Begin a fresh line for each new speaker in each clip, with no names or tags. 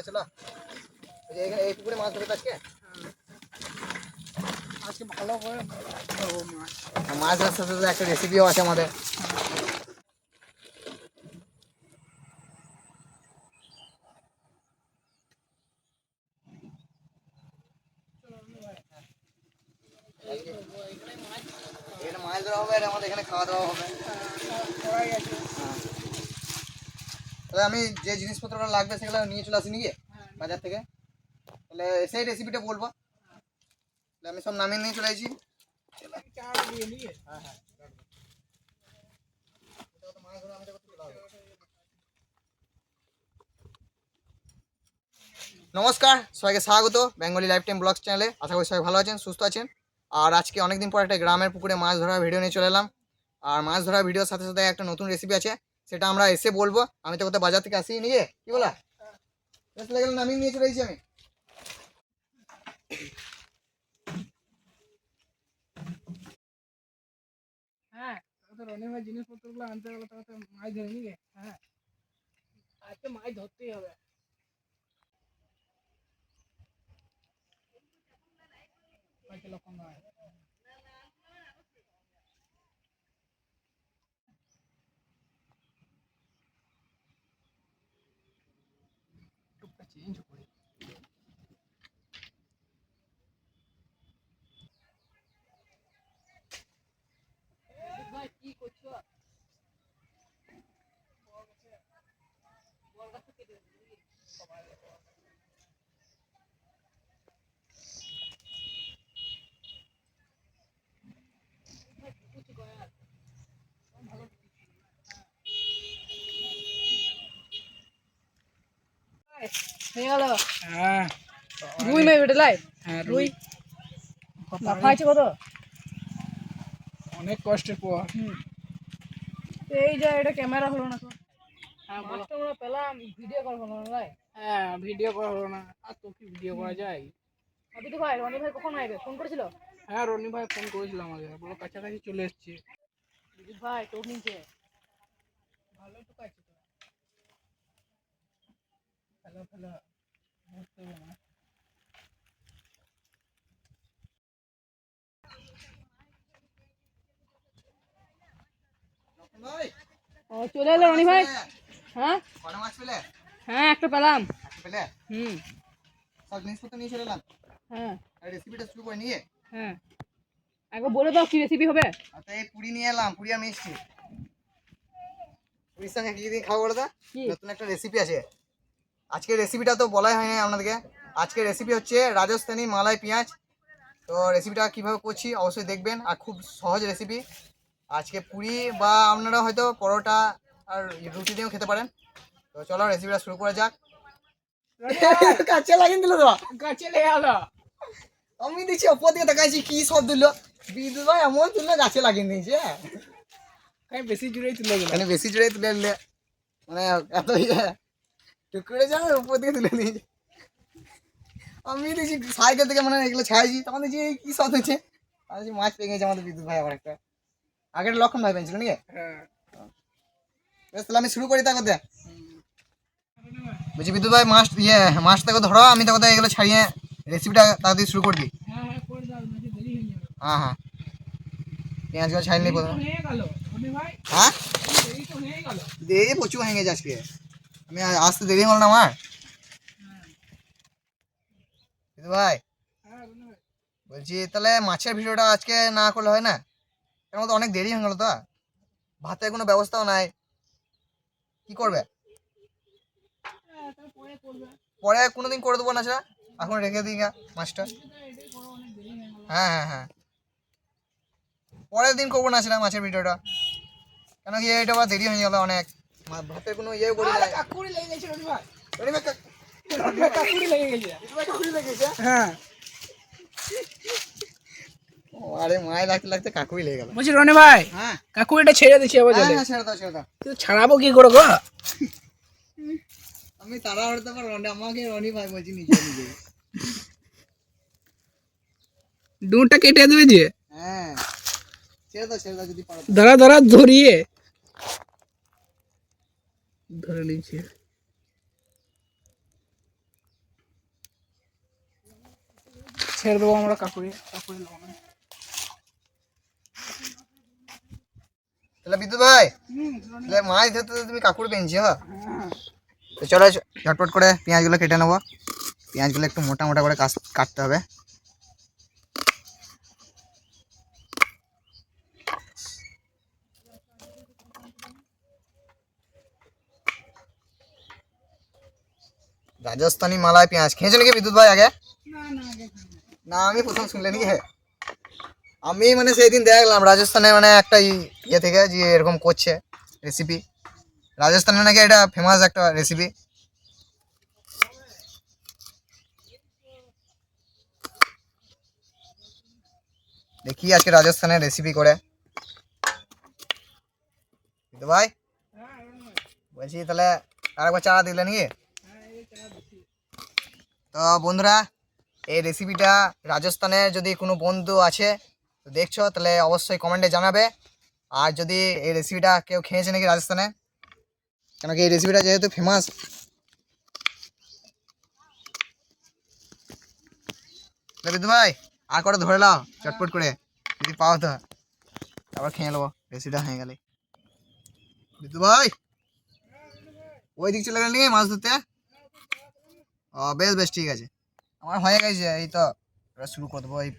চলো চলো। এই পুকুরে মাছ ধরে তো আজকে?
আজকে ভালো করে মাছ
মাছ ধরার সাথে একটা রেসিপিও আছে আমাদের এখানে মাছ ধরা হবে আর আমাদের এখানে খাওয়া দাওয়া হবে
করাই আছে
তাহলে আমি যে জিনিসপত্রটা লাগবে সেগুলো নিয়ে চলে আসি নিয়ে বাজার থেকে? তাহলে সেই রেসিপিটা বলব। তাহলে আমি সব নামিয়ে নিয়ে চলে আসি। হ্যাঁ হ্যাঁ নমস্কার সবাইকে স্বাগত বেঙ্গলি লাইফ টাইম ব্লগস চ্যানেলে। আশা করি সবাই ভালো আছেন সুস্থ আছেন। আর আজকে অনেকদিন পর একটা গ্রামের পুকুরে মাছ ধরার ভিডিও নিয়ে চলে এলাম। আর মাছ ধরার ভিডিওর সাথে সাথে একটা নতুন রেসিপি আছে। সেটা আমরা এসে বলব। আমি তো কোথাও বাজার থেকে আসি নিয়ে কি বলা? বেশ লেগে নামিয়ে নিয়ে চলে এসেছি আমি।
হ্যাঁ তো রনি ভাই জিনিসপত্রগুলো আনতে গেলে তাহলে তো মাছ ধরে নিয়ে হ্যাঁ। আজকে মাছ ধরতেই হবে। কয়েক লক্ষণ নয় টুকটা চেঞ্জ করি ভাই কি করছ
হয়ে গেল
হ্যাঁ
রুই মাই বেটে লাই
হ্যাঁ
রুই আছে কত
অনেক কষ্টের পর
এই যে এটা ক্যামেরা হলো না তো
হ্যাঁ
মাছটা আমরা পেলাম ভিডিও কল হলো না
হ্যাঁ ভিডিও করা হলো না আর তো কি ভিডিও করা যায়
তো ভাই রনি ভাই কখন আইবে ফোন করেছিল
হ্যাঁ রনি ভাই ফোন করেছিল আমাকে বলো কাছাকাছি চলে এসছে
বিদ্যুৎ ভাই তোর নিচে
ভালো তো কাছে তো হ্যালো হ্যালো
ও চলে এলো রনি ভাই। হ্যাঁ? হ্যাঁ একটা পেলাম। হুম।
সব জিনিসপত্র নিয়ে চলে এলাম।
হ্যাঁ।
রেসিপিটা শুরু করে নিয়ে।
হ্যাঁ। আগে বলে দাও কি রেসিপি হবে?
এই পুরি নিয়ে এলাম পুরি আর মিষ্টি। পুরীর সঙ্গে কি দিন খাব বলো তো? নতুন একটা রেসিপি আছে। আজকের রেসিপিটা তো বলাই হয়নি আপনাদেরকে। আজকের রেসিপি হচ্ছে রাজস্থানি মালাই পেঁয়াজ। তো রেসিপিটা কীভাবে করছি অবশ্যই দেখবেন আর খুব সহজ রেসিপি আজকে পুরি বা আপনারা হয়তো পরোটা আর রুটি দিয়েও খেতে পারেন। তো চলো রেসিপিটা শুরু করা যাক। কাছে লাগিয়ে দিল তো?
কাছে লেগে গেলো।
আমি দেখছি ওপর দিকে তাকাইছি কি সব দিল? বিদ্যুৎ ভাই এমন তুললো গাছে লাগিয়ে দিয়েছে।
বেশি জুড়েই তুলে গেল
মানে বেশি জোরে তুলে মানে এত ইয়ে। টুকরে যাবে উপর দিকে তুলে নিয়েছে আমি দেখছি সাইকেল থেকে মানে এগুলো ছাড়াইছি তখন দেখছি এই কি সব হচ্ছে আমি দেখছি মাছ পেয়ে গেছে আমাদের বিদ্যুৎ ভাই আবার একটা আগের লক্ষণ ভাই পেয়েছিল নাকি
হ্যাঁ
বেশ তাহলে আমি শুরু করি তা করতে বলছি বিদ্যুৎ ভাই মাছ ইয়ে মাছটাকে ধরো আমি তো কোথায় এগুলো ছাড়িয়ে রেসিপিটা তাড়াতাড়ি শুরু করে দিই
হ্যাঁ হ্যাঁ করে দাও নাকি দেরি হয়ে যাবে
হ্যাঁ হ্যাঁ পেঁয়াজগুলো ছাড়িয়ে নিই প্রথমে
হয়ে গেল রনি ভাই
হ্যাঁ
দেরি তো হয়ে গেল
দেরি প্রচুর হয়ে গেছে আজকে আমি আসতে দেরি হলো না আমার? ভাই, বলছি তাহলে মাছের ভিডিওটা আজকে না করলে হয় না? কেন তো অনেক দেরি হয়ে গেল তো। ভাতের কোনো ব্যবস্থাও নাই। কি করবে? পরে কোনোদিন করে দেবো না সেটা? এখন রেখে দিই মাছটা।
হয়ে
হ্যাঁ হ্যাঁ। পরের দিন করব না সেটা মাছের ভিডিওটা। কেন কি এটা দেরি হয়ে গেল অনেক। ভাতের কোনো ইয়ে করি নাই।
কাকুরি লেগে গেছে রনি ভাই।
রনি ভাই, কা-
রনি ভাই কাকুরি লেগে গেছে।
রনি ভাই?
হ্যাঁ।
আরে মায় লাগতে লাগতে কাকুই লেগে গেল।
বলছি রনি ভাই
হ্যাঁ।
কাকুরিটা ছেড়ে দিচ্ছি আবার জলে।
ছেড়ে দাও ছেড়ে দাও।
কিন্তু ছাড়াবো কি করে গো?
আমি তারা পারো রনি আমাকে রনি ভাই বলছি
ডুনটা কেটে দেবে যে?
হ্যাঁ। ছেড়ে দাও ছেড়ে দাও যদি পারো।
ধরা ধরা ধরিয়ে। ধরে নিয়েছি। ছেড়ে দেবো আমরা কাকুরি কাকুরি
তাহলে বিদ্যুৎ ভাই তাহলে মাছ ধরতে তুমি হ্যাঁ? হ্যাঁ। চলো ঝটপট করে পেঁয়াজগুলো কেটে নেব। পেঁয়াজগুলো একটু মোটা মোটা করে কাটতে হবে। রাজস্থানি মালাই পেঁয়াজ খেয়েছো নাকি বিদ্যুৎ ভাই আগে
না না আগে খাই না।
না আমি প্রথম শুনলে নাকি আমি মানে সেই দিন দেখলাম রাজস্থানে মানে একটা ই- ইয়ে থেকে যে এরকম করছে রেসিপি রাজস্থানে নাকি এটা ফেমাস একটা রেসিপি দেখি আজকে রাজস্থানের রেসিপি করে কিন্তু ভাই
হ্যাঁ এরকম হয়।
বলছি তাহলে আরেকবার চারা দিলে নাকি
হ্যাঁ এই চা দিচ্ছি
তো বন্ধুরা, এই রেসিপিটা রাজস্থানের যদি কোনো বন্ধু আছে দেখছ, তাহলে অবশ্যই কমেন্টে জানাবে। আর যদি এই রেসিপিটা কেউ খেয়েছে নাকি রাজস্থানে? কেন কি এই রেসিপিটা যেহেতু ফেমাস বিদ্যু ভাই, আর করে ধরে নাও, চটপট করে। যদি পাও তো। তারপর খেয়ে নেব রেসিপিটা হয়ে গেলে বিদ্যু ভাই ওই দিক চলে গেলেন নাকি মাছ ধরতে? ও, বেশ বেশ, ঠিক আছে। আমার হয়ে গেছে, এই তো। শুরু করে দেবো, এই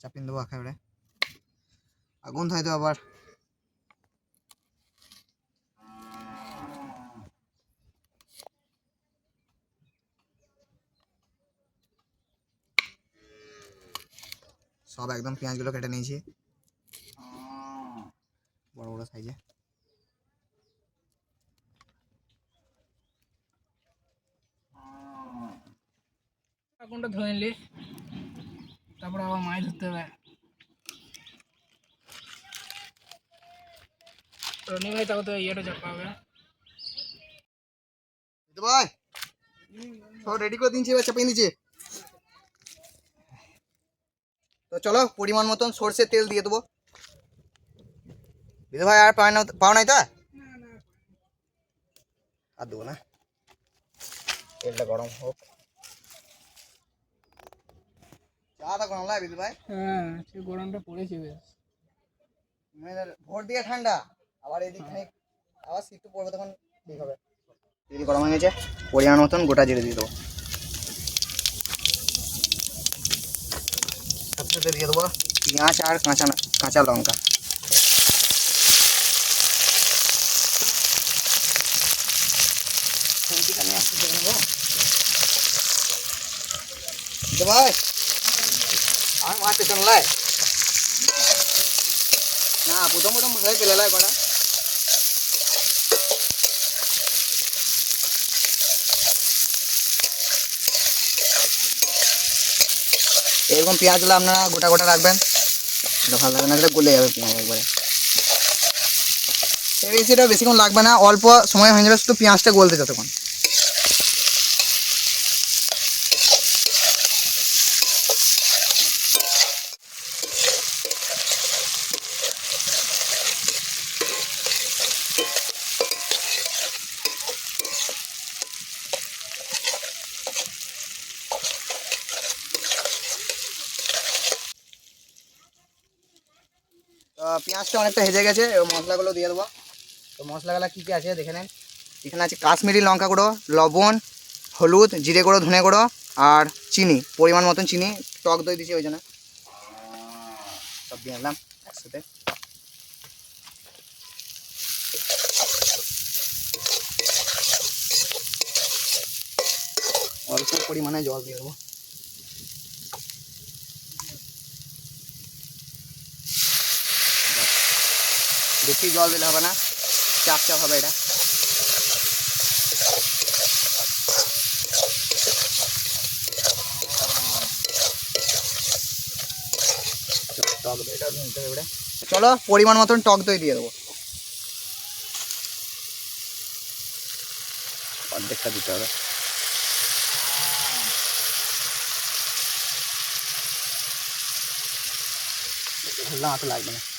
চাপিন দেবো একেবারে। আগুন হয়তো আবার। সব একদম পেঁয়াজগুলো কেটে নিয়েছি। বড় বড় সাইজে
আগুনটা ধরে নিলি তারপরে আবার মাছ ধরতে হবে। রনি ভাই তাকে তো ইয়েটা চাপা হবে।
দিতে ভাই, সব রেডি করে দিনছি এবার চাপিয়ে নিচ্ছি তো চলো, পরিমাণ মতন সর্ষের তেল দিয়ে দেবো। দিদি ভাই, আর পাও না পাও নাই তা? আর দেবো না। তেলটা গরম হোক। চাটা গরম লাগে ভাই।
হ্যাঁ সে গরমটা পড়েছে বেশ।
ভোর দিয়ে ঠান্ডা আবার এদিক খানিক আবার শীত পড়বে তখন ঠিক হবে। তেল গরম হয়ে গেছে পরিমাণ মতন গোটা জিরে দিয়ে দেবো। সাথে সাথে দিয়ে দেবো পেঁয়াজ আর কাঁচা কাঁচা লঙ্কা। ভাই। আর মাছ পেছন না, প্রথম প্রথম ভালোই পেলে লাই করা এরকম পেঁয়াজগুলো আপনারা গোটা গোটা রাখবেন। ভালো লাগবে না, এটা গলে যাবে পেঁয়াজ একবারে। এই রেসিপিটা বেশিক্ষণ লাগবে না, অল্প সময় হয়ে যাবে শুধু পেঁয়াজটা গলতে যতক্ষণ তো পেঁয়াজটা অনেকটা হেজে গেছে, এবার মশলাগুলো দিয়ে দেবো। তো মশলাগুলো কী কী আছে দেখে নেন। এখানে আছে কাশ্মীরি লঙ্কা গুঁড়ো, লবণ, হলুদ, জিরে গুঁড়ো, ধনে গুঁড়ো আর চিনি, পরিমাণ মতন চিনি। টক দই দিয়েছি ওই জন্য। সব দিয়ে দিলাম একসাথে। অল্প পরিমাণে জল দিয়ে দেবো। বেশি জল দিলে হবে না। চাপ চাপ হবে এটা। চলো পরিমাণ মতন টক দই দিয়ে দেবো। অর্ধেকটা দিতে হবে। লাগবে না।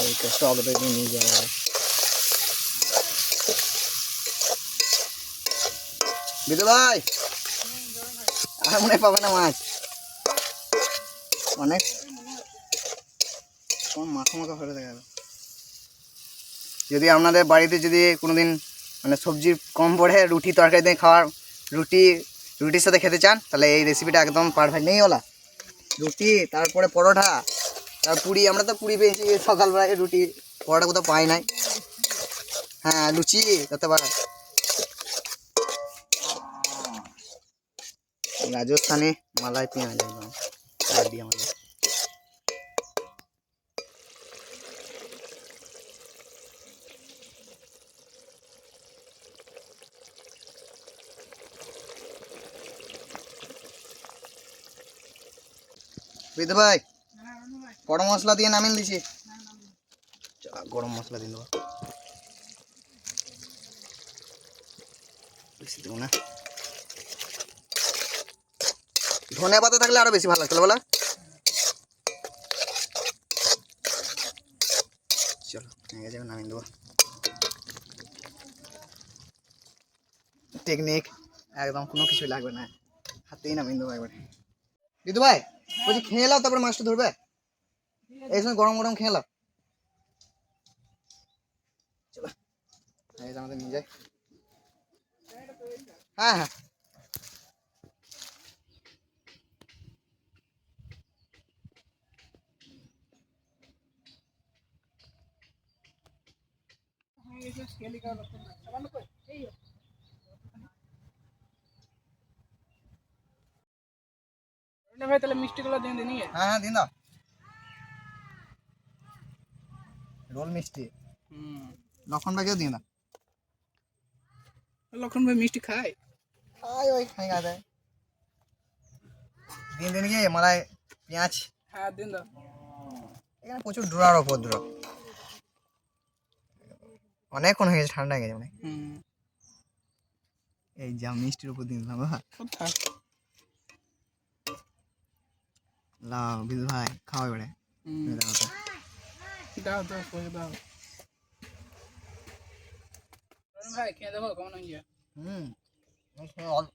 এই দই দিয়ে নিয়ে যাওয়া বিদু ভাই আর মনে হয় পাবে না মাছ অনেক কোন মাখা মাখা ফেলে দেখা যদি আপনাদের বাড়িতে যদি কোনোদিন মানে সবজি কম পড়ে, রুটি তরকারি দিয়ে খাওয়ার, রুটি, রুটির সাথে খেতে চান, তাহলে এই রেসিপিটা একদম পারফেক্ট নেই ওলা। রুটি, তারপরে পরোটা তার পুরি, আমরা তো পুরি পেয়েছি সকালবেলায় রুটি, পরোটা কোথাও পাই নাই। হ্যাঁ লুচি তাতে পারে। রাজস্থানে মালাই পেঁয়াজ একদম চারটি আমাদের। বিদ ভাই গরম মশলা দিয়ে নামিয়ে দিছি। গরম মশলা দিয়ে দেবো। বেশি দেবো না। ধনে পাতা থাকলে আরও বেশি ভালো লাগতো বলা। চলো হয়ে যাবে নামিয়ে দেবো। টেকনিক একদম কোনো কিছু লাগবে না। হাতেই নামিয়ে দেবো একবারে। দিদু ভাই বলছি খেয়ে নাও তারপরে মাছটা ধরবে। এই সময় গরম গরম খেয়ে নাও চলো। এই আমাদের নিয়ে যাই। হ্যাঁ হ্যাঁ।
ভাই তাহলে মিষ্টিগুলো দিয়ে দিন নিয়ে
হ্যাঁ হ্যাঁ দিন দাও। রোল মিষ্টি।
হুম।
লক্ষণ ভাইকেও দিন দাও
লক্ষণ ভাই মিষ্টি খায়?
আয় ওই খাই গা দেয় দিন দিন গিয়ে মালাই পেঁয়াজ।
হ্যাঁ দিন দাও।
এখানে প্রচুর ড্রার ওপর অনেকক্ষণ হয়ে গেছে ঠান্ডা হয়ে গেছে অনেক। এই যা মিষ্টির উপর দিন দিলাম লাও বিদু ভাই খাওয়া এবারে।
দাও দাও করে দাও। রনি ভাই খেয়ে দেখো কেমন হয়েছে?
হুম অল-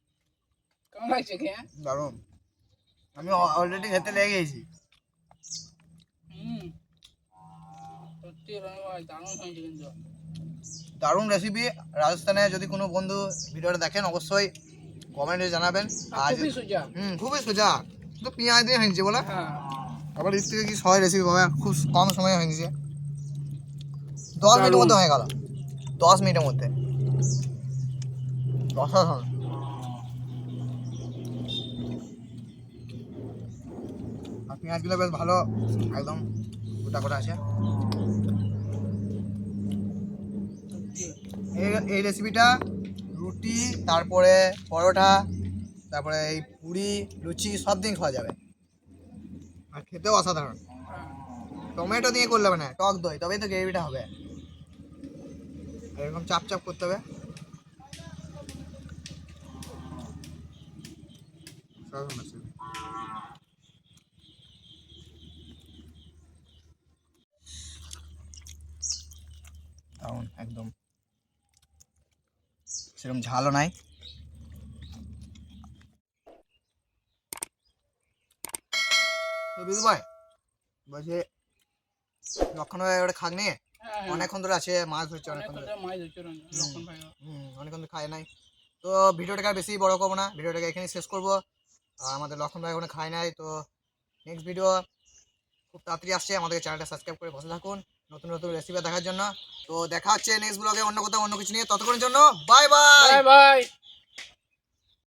কেমন লাগছে খেয়ে?
দারুণ। আমি অলরেডি খেতে লেগে গেছি।
হুম। সত্যি রনি ভাই দারুণ হয়েছে কিন্তু।
দারুণ রেসিপি রাজস্থানে যদি কোনো বন্ধু ভিডিওটা দেখেন অবশ্যই কমেন্টে জানাবেন।
আর
আর
খুবই সোজা।
হুম খুবই সোজা। তো পেঁয়াজ দিয়ে হয়েছে বলে।
হ্যাঁ।
আবার এর থেকে কি সহজ রেসিপি পাবে খুব কম সময়ে হয়ে গেছে। দশ মিনিটের মধ্যে হয়ে গেল। দশ মিনিটের মধ্যে। অসাধারণ। আর পেঁয়াজগুলো বেশ ভালো, একদম গোটা গোটা আছে। এই রেসিপিটা রুটি, তারপরে পরোটা, তারপরে এই পুরি, লুচি, সব দিন খাওয়া যাবে। আর খেতেও অসাধারণ। টমেটো দিয়ে করলে হবে না টক দই, তবেই তো গ্রেভিটা হবে। এরকম চাপ চাপ করতে হবে। একদম। সেরকম ঝালও নাই। বিদু ভাই বলছে লক্ষণ ভাই ওটা খাক নিয়ে
হ্যাঁ।
অনেকক্ষণ ধরে আছে মাছ ধরছে অনেকক্ষণ ধরে।
মাছ ধরছে লক্ষণ ভাই।
হুম অনেকক্ষণ ধরে খায় নাই। তো ভিডিওটাকে বেশি বড় করব না ভিডিওটাকে এখানেই শেষ করব। আর আমাদের লক্ষণ ভাই ওখানে খায় নাই তো নেক্সট ভিডিও খুব তাড়াতাড়ি আসছে। আমাদের চ্যানেলটা সাবস্ক্রাইব করে বসে থাকুন নতুন নতুন রেসিপি দেখার জন্য। তো দেখা হচ্ছে নেক্সট ব্লগে অন্য কোথাও অন্য কিছু নিয়ে। ততক্ষণের জন্য বাই বাই
বাই বাই